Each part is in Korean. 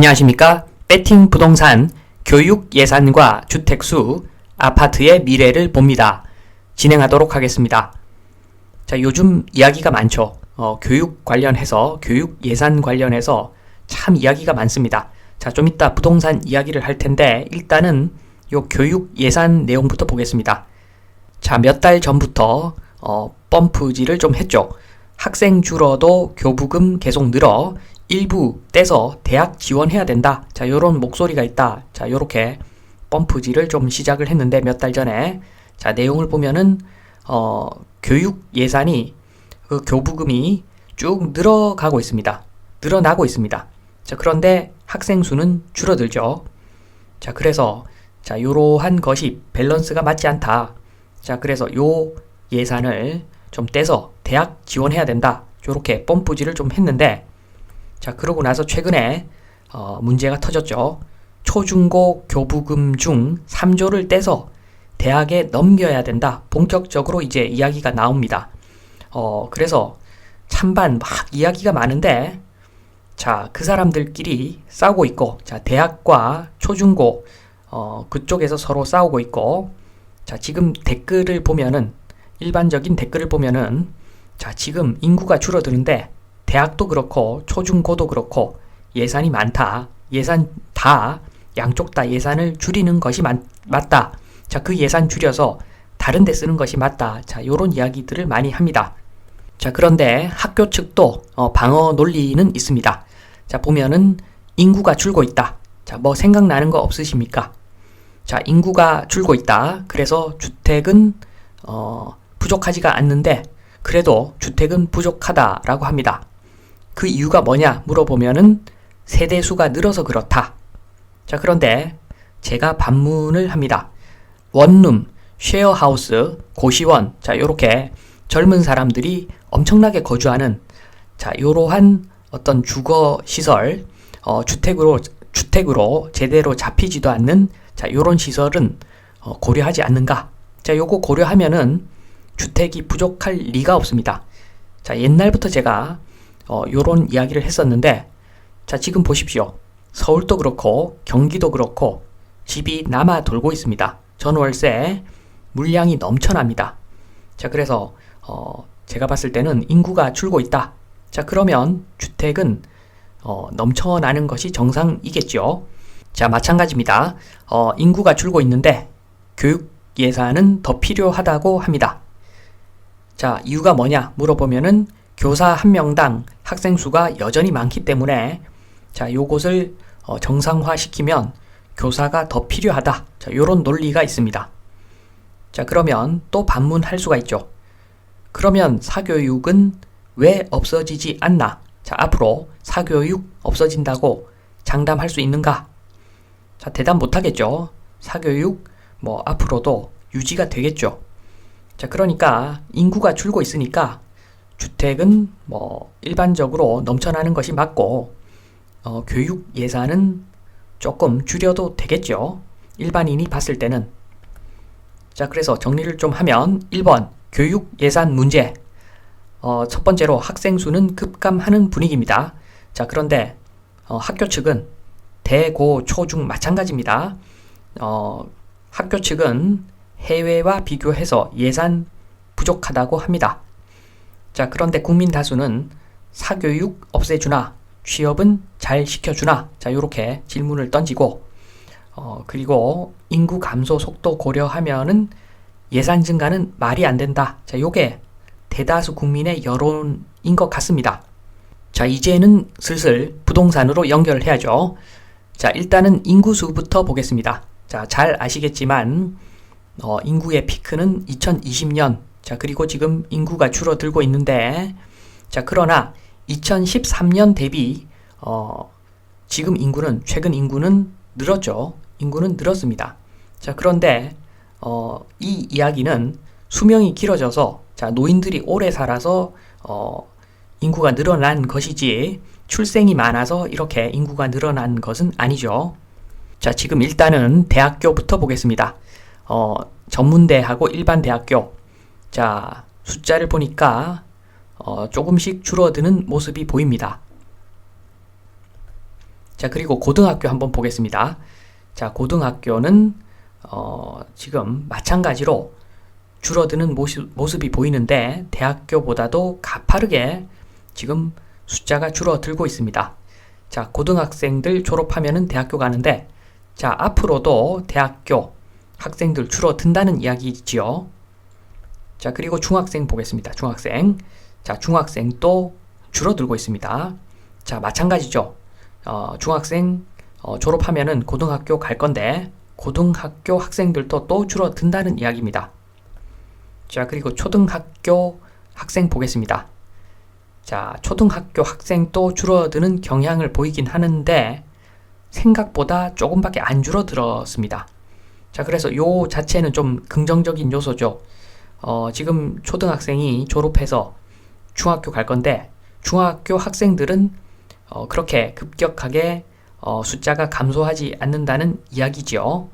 안녕하십니까? 배팅 부동산 교육 예산과 주택수 아파트의 미래를 봅니다. 진행하도록 하겠습니다. 자, 요즘 이야기가 많죠. 어, 교육 관련해서 교육 예산 관련해서 참 이야기가 많습니다. 자, 좀 이따 부동산 이야기를 할 텐데 일단은 요 교육 예산 내용부터 보겠습니다. 자, 몇 달 전부터 어, 펌프질을 좀 했죠. 학생 줄어도 교부금 계속 늘어 일부 떼서 대학 지원해야 된다. 자, 요런 목소리가 있다. 자, 요렇게 펌프질을 좀 시작을 했는데 몇 달 전에 자, 내용을 보면은 어, 교육 예산이 그 교부금이 쭉 늘어가고 있습니다. 늘어나고 있습니다. 자, 그런데 학생 수는 줄어들죠. 자, 그래서 자, 요러한 것이 밸런스가 맞지 않다. 자, 그래서 요 예산을 좀 떼서 대학 지원해야 된다. 요렇게 펌프질을 좀 했는데 자, 그러고 나서 최근에 어, 문제가 터졌죠. 초중고 교부금 중 3조를 떼서 대학에 넘겨야 된다. 본격적으로 이제 이야기가 나옵니다. 어, 그래서 찬반 막 이야기가 많은데 자, 그 사람들끼리 싸우고 있고 자, 대학과 초중고 어, 그쪽에서 서로 싸우고 있고 자, 지금 댓글을 보면은 일반적인 댓글을 보면은 자, 지금 인구가 줄어드는데 대학도 그렇고 초중고도 그렇고 예산이 많다. 예산 다 양쪽 다 예산을 줄이는 것이 맞, 맞다. 자, 그 예산 줄여서 다른 데 쓰는 것이 맞다. 자, 요런 이야기들을 많이 합니다. 자, 그런데 학교 측도 어, 방어 논리는 있습니다. 자, 보면은 인구가 줄고 있다. 자, 뭐 생각나는 거 없으십니까? 자, 인구가 줄고 있다. 그래서 주택은 어, 부족하지가 않는데 그래도 주택은 부족하다라고 합니다. 그 이유가 뭐냐 물어보면은 세대수가 늘어서 그렇다. 자, 그런데 제가 반문을 합니다. 원룸, 쉐어하우스, 고시원, 자, 요렇게 젊은 사람들이 엄청나게 거주하는 자, 요러한 어떤 주거 시설, 어, 주택으로 주택으로 제대로 잡히지도 않는 자, 요런 시설은 어, 고려하지 않는가? 자, 요거 고려하면은 주택이 부족할 리가 없습니다. 자, 옛날부터 제가 어, 요런 이야기를 했었는데 자, 지금 보십시오. 서울도 그렇고 경기도 그렇고 집이 남아 돌고 있습니다. 전월세 물량이 넘쳐납니다. 자, 그래서 어, 제가 봤을 때는 인구가 줄고 있다. 자, 그러면 주택은 어, 넘쳐나는 것이 정상이겠죠. 자, 마찬가지입니다. 어, 인구가 줄고 있는데 교육 예산은 더 필요하다고 합니다. 자, 이유가 뭐냐 물어보면은 교사 한 명당 학생 수가 여전히 많기 때문에 자, 요것을 어, 정상화시키면 교사가 더 필요하다. 자, 요런 논리가 있습니다. 자, 그러면 또 반문할 수가 있죠. 그러면 사교육은 왜 없어지지 않나? 자, 앞으로 사교육 없어진다고 장담할 수 있는가? 자, 대답 못 하겠죠. 사교육 뭐 앞으로도 유지가 되겠죠. 자, 그러니까 인구가 줄고 있으니까 주택은 뭐 일반적으로 넘쳐나는 것이 맞고 어, 교육 예산은 조금 줄여도 되겠죠. 일반인이 봤을 때는. 자, 그래서 정리를 좀 하면 1번 교육 예산 문제. 어, 첫 번째로 학생 수는 급감하는 분위기입니다. 자, 그런데 어, 학교 측은 대고 초중 마찬가지입니다. 어, 학교 측은 해외와 비교해서 예산 부족하다고 합니다. 자, 그런데 국민 다수는 사교육 없애주나 취업은 잘 시켜주나 자, 요렇게 질문을 던지고 어, 그리고 인구 감소 속도 고려하면은 예산 증가는 말이 안 된다. 자, 요게 대다수 국민의 여론인 것 같습니다. 자, 이제는 슬슬 부동산으로 연결해야죠. 자, 일단은 인구수부터 보겠습니다. 자, 잘 아시겠지만, 어, 인구의 피크는 2020년, 자, 그리고 지금 인구가 줄어들고 있는데, 자, 그러나 2013년 대비, 어, 지금 인구는, 최근 인구는 늘었죠. 인구는 늘었습니다. 자, 그런데, 어, 이 이야기는 수명이 길어져서, 자, 노인들이 오래 살아서, 어, 인구가 늘어난 것이지, 출생이 많아서 이렇게 인구가 늘어난 것은 아니죠. 자, 지금 일단은 대학교부터 보겠습니다. 어, 전문대하고 일반 대학교. 자, 숫자를 보니까 어, 조금씩 줄어드는 모습이 보입니다. 자, 그리고 고등학교 한번 보겠습니다. 자, 고등학교는 어, 지금 마찬가지로 줄어드는 모습, 모습이 보이는데 대학교보다도 가파르게 지금 숫자가 줄어들고 있습니다. 자, 고등학생들 졸업하면은 대학교 가는데 자, 앞으로도 대학교 학생들 줄어든다는 이야기지요. 자, 그리고 중학생 보겠습니다. 중학생. 자, 중학생도 줄어들고 있습니다. 자, 마찬가지죠. 어, 중학생 어, 졸업하면은 고등학교 갈 건데 고등학교 학생들도 또 줄어든다는 이야기입니다. 자, 그리고 초등학교 학생 보겠습니다. 자, 초등학교 학생도 줄어드는 경향을 보이긴 하는데 생각보다 조금밖에 안 줄어들었습니다. 자, 그래서 요 자체는 좀 긍정적인 요소죠. 어, 지금 초등학생이 졸업해서 중학교 갈 건데 중학교 학생들은 어, 그렇게 급격하게 어, 숫자가 감소하지 않는다는 이야기지요.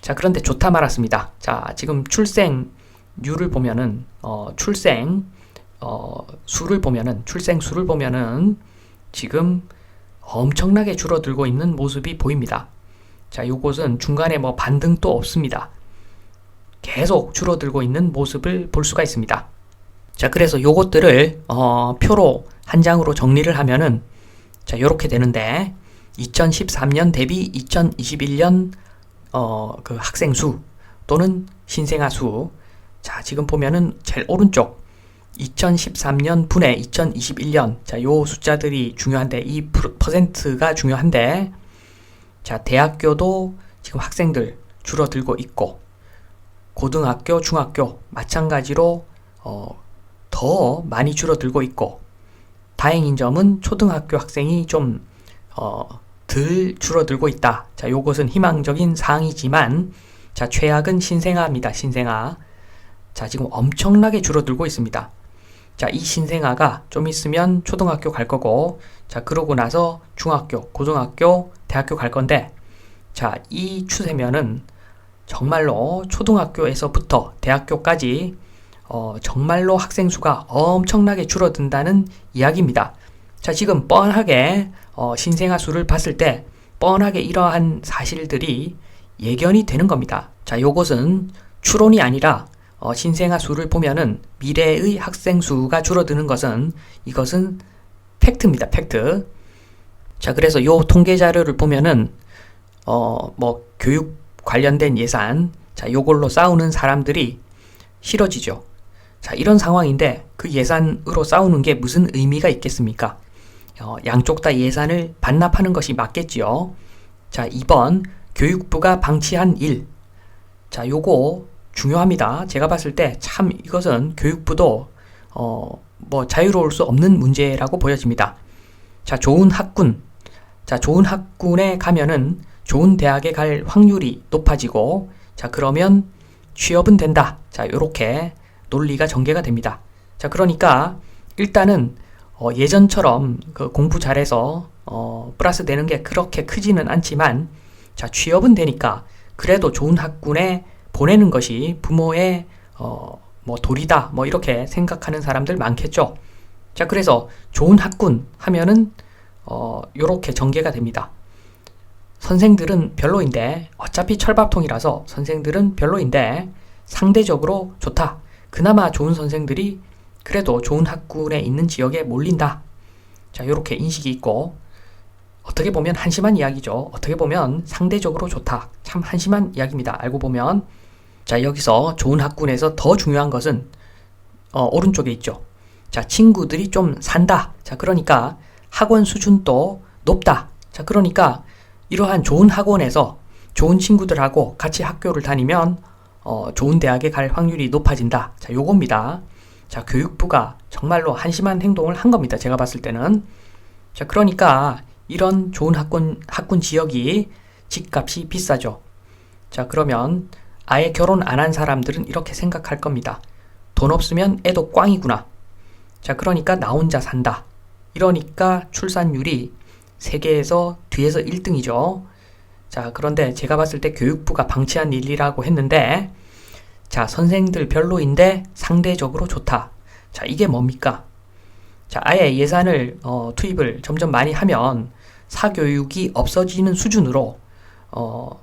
자, 그런데 좋다 말았습니다. 자, 지금 출생률을 보면은 어, 출생 어, 수를 보면은 출생 수를 보면은 지금 엄청나게 줄어들고 있는 모습이 보입니다. 자, 요것은 중간에 뭐 반등도 없습니다. 계속 줄어들고 있는 모습을 볼 수가 있습니다. 자, 그래서 요것들을 어, 표로 한 장으로 정리를 하면은 자, 요렇게 되는데 2013년 대비 2021년 어, 그 학생 수 또는 신생아 수. 자, 지금 보면은 제일 오른쪽 2013년 분의 2021년. 자, 요 숫자들이 중요한데 이 퍼센트가 중요한데 자, 대학교도 지금 학생들 줄어들고 있고 고등학교, 중학교 마찬가지로 어, 더 많이 줄어들고 있고 다행인 점은 초등학교 학생이 좀 어, 덜 줄어들고 있다. 자, 요것은 희망적인 사항이지만 자, 최악은 신생아입니다. 신생아. 자, 지금 엄청나게 줄어들고 있습니다. 자, 이 신생아가 좀 있으면 초등학교 갈 거고, 자, 그러고 나서 중학교, 고등학교, 대학교 갈 건데, 자, 이 추세면은 정말로 초등학교에서부터 대학교까지 어, 정말로 학생 수가 엄청나게 줄어든다는 이야기입니다. 자, 지금 뻔하게 어, 신생아 수를 봤을 때 뻔하게 이러한 사실들이 예견이 되는 겁니다. 자, 요것은 추론이 아니라 어, 신생아 수를 보면은 미래의 학생 수가 줄어드는 것은 이것은 팩트입니다. 팩트. 자, 그래서 요 통계 자료를 보면은 어, 뭐 교육 관련된 예산 자, 요걸로 싸우는 사람들이 싫어지죠. 자, 이런 상황인데 그 예산으로 싸우는 게 무슨 의미가 있겠습니까? 어, 양쪽 다 예산을 반납하는 것이 맞겠지요. 자, 2번 교육부가 방치한 일. 자, 요거 중요합니다. 제가 봤을 때 참 이것은 교육부도 어, 뭐 자유로울 수 없는 문제라고 보여집니다. 자, 좋은 학군. 자, 좋은 학군에 가면은 좋은 대학에 갈 확률이 높아지고 자, 그러면 취업은 된다. 자, 요렇게 논리가 전개가 됩니다. 자, 그러니까 일단은 어, 예전처럼 그 공부 잘해서 어, 플러스 되는 게 그렇게 크지는 않지만 자, 취업은 되니까 그래도 좋은 학군에 보내는 것이 부모의 어, 뭐 도리다 뭐 이렇게 생각하는 사람들 많겠죠. 자, 그래서 좋은 학군 하면은 어, 요렇게 전개가 됩니다. 선생들은 별로인데 어차피 철밥통이라서 선생들은 별로인데 상대적으로 좋다. 그나마 좋은 선생들이 그래도 좋은 학군에 있는 지역에 몰린다. 자, 이렇게 인식이 있고 어떻게 보면 한심한 이야기죠. 어떻게 보면 상대적으로 좋다. 참 한심한 이야기입니다. 알고 보면 자, 여기서 좋은 학군에서 더 중요한 것은 어, 오른쪽에 있죠. 자, 친구들이 좀 산다. 자, 그러니까 학원 수준도 높다. 자, 그러니까 이러한 좋은 학원에서 좋은 친구들하고 같이 학교를 다니면 어, 좋은 대학에 갈 확률이 높아진다. 자, 요겁니다. 자, 교육부가 정말로 한심한 행동을 한 겁니다. 제가 봤을 때는. 자, 그러니까 이런 좋은 학군, 학군 지역이 집값이 비싸죠. 자, 그러면 아예 결혼 안 한 사람들은 이렇게 생각할 겁니다. 돈 없으면 애도 꽝이구나. 자, 그러니까 나 혼자 산다. 이러니까 출산율이 세계에서 뒤에서 1등이죠. 자, 그런데 제가 봤을 때 교육부가 방치한 일이라고 했는데, 자, 선생들 별로인데 상대적으로 좋다. 자, 이게 뭡니까? 자, 아예 예산을 어, 투입을 점점 많이 하면 사교육이 없어지는 수준으로 어,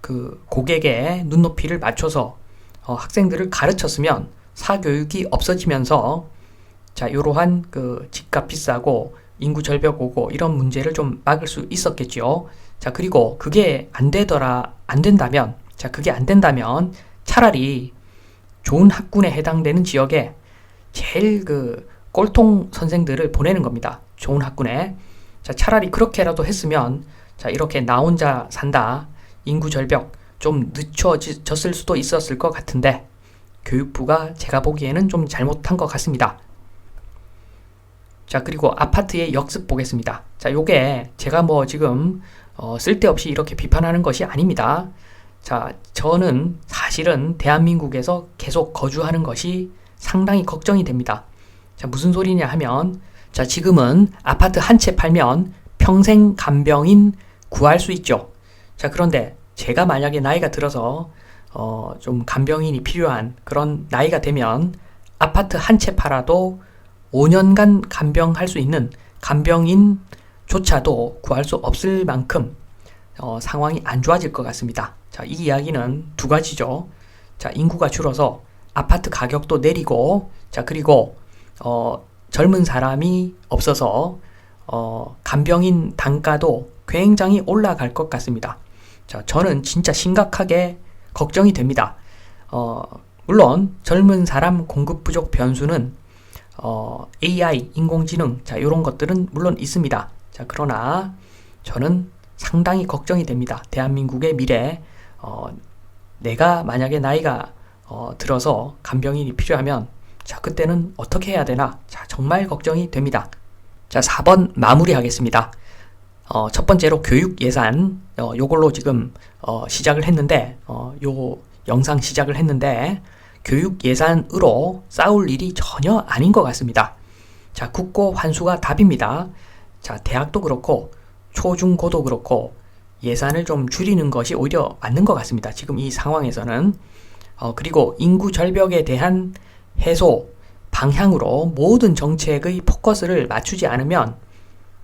그 고객의 눈높이를 맞춰서 어, 학생들을 가르쳤으면 사교육이 없어지면서 자, 이러한 그 집값 비싸고 인구 절벽 오고 이런 문제를 좀 막을 수 있었겠죠. 자, 그리고 그게 안 되더라, 안 된다면, 자, 그게 안 된다면 차라리 좋은 학군에 해당되는 지역에 제일 그 꼴통 선생들을 보내는 겁니다. 좋은 학군에. 자, 차라리 그렇게라도 했으면, 자, 이렇게 나 혼자 산다. 인구 절벽 좀 늦춰졌을 수도 있었을 것 같은데, 교육부가 제가 보기에는 좀 잘못한 것 같습니다. 자, 그리고 아파트의 역습 보겠습니다. 자, 요게 제가 뭐 지금 어, 쓸데없이 이렇게 비판하는 것이 아닙니다. 자, 저는 사실은 대한민국에서 계속 거주하는 것이 상당히 걱정이 됩니다. 자, 무슨 소리냐 하면, 자, 지금은 아파트 한 채 팔면 평생 간병인 구할 수 있죠. 자, 그런데 제가 만약에 나이가 들어서, 어, 좀 간병인이 필요한 그런 나이가 되면 아파트 한 채 팔아도 5년간 간병할 수 있는 간병인조차도 구할 수 없을 만큼 어, 상황이 안 좋아질 것 같습니다. 자, 이 이야기는 두 가지죠. 자, 인구가 줄어서 아파트 가격도 내리고, 자, 그리고, 어, 젊은 사람이 없어서, 어, 간병인 단가도 굉장히 올라갈 것 같습니다. 자, 저는 진짜 심각하게 걱정이 됩니다. 어, 물론, 젊은 사람 공급 부족 변수는, 어, AI, 인공지능, 자, 이런 것들은 물론 있습니다. 자, 그러나, 저는 상당히 걱정이 됩니다. 대한민국의 미래, 어, 내가 만약에 나이가 어, 들어서 간병인이 필요하면 자, 그때는 어떻게 해야 되나? 자, 정말 걱정이 됩니다. 자, 4번 마무리하겠습니다. 어, 첫 번째로 교육 예산, 어, 요걸로 지금, 어, 시작을 했는데, 어, 요 영상 시작을 했는데, 교육 예산으로 싸울 일이 전혀 아닌 것 같습니다. 자, 국고 환수가 답입니다. 자, 대학도 그렇고, 초중고도 그렇고, 예산을 좀 줄이는 것이 오히려 맞는 것 같습니다. 지금 이 상황에서는. 어, 그리고 인구 절벽에 대한 해소 방향으로 모든 정책의 포커스를 맞추지 않으면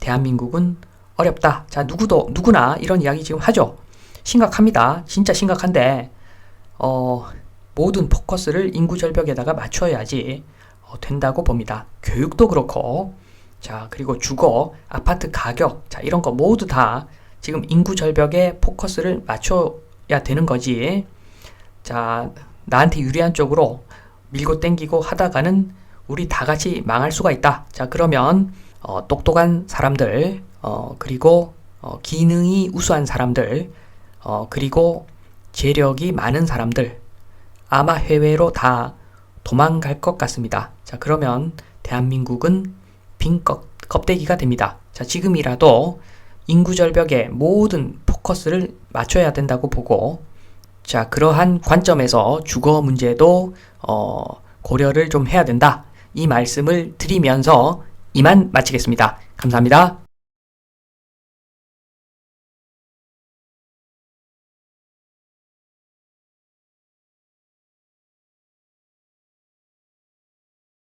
대한민국은 어렵다. 자, 누구도, 누구나 이런 이야기 지금 하죠. 심각합니다. 진짜 심각한데, 어, 모든 포커스를 인구 절벽에다가 맞춰야지 어, 된다고 봅니다. 교육도 그렇고, 자, 그리고 주거, 아파트 가격, 자, 이런 거 모두 다 지금 인구 절벽에 포커스를 맞춰야 되는 거지. 자, 나한테 유리한 쪽으로 밀고 땡기고 하다가는 우리 다 같이 망할 수가 있다. 자, 그러면 어, 똑똑한 사람들, 어, 그리고 어, 기능이 우수한 사람들, 어, 그리고 재력이 많은 사람들, 아마 해외로 다 도망갈 것 같습니다. 자, 그러면 대한민국은 빈 껍, 껍데기가 됩니다. 자, 지금이라도 인구 절벽에 모든 포커스를 맞춰야 된다고 보고, 자, 그러한 관점에서 주거 문제도, 어, 고려를 좀 해야 된다. 이 말씀을 드리면서 이만 마치겠습니다. 감사합니다.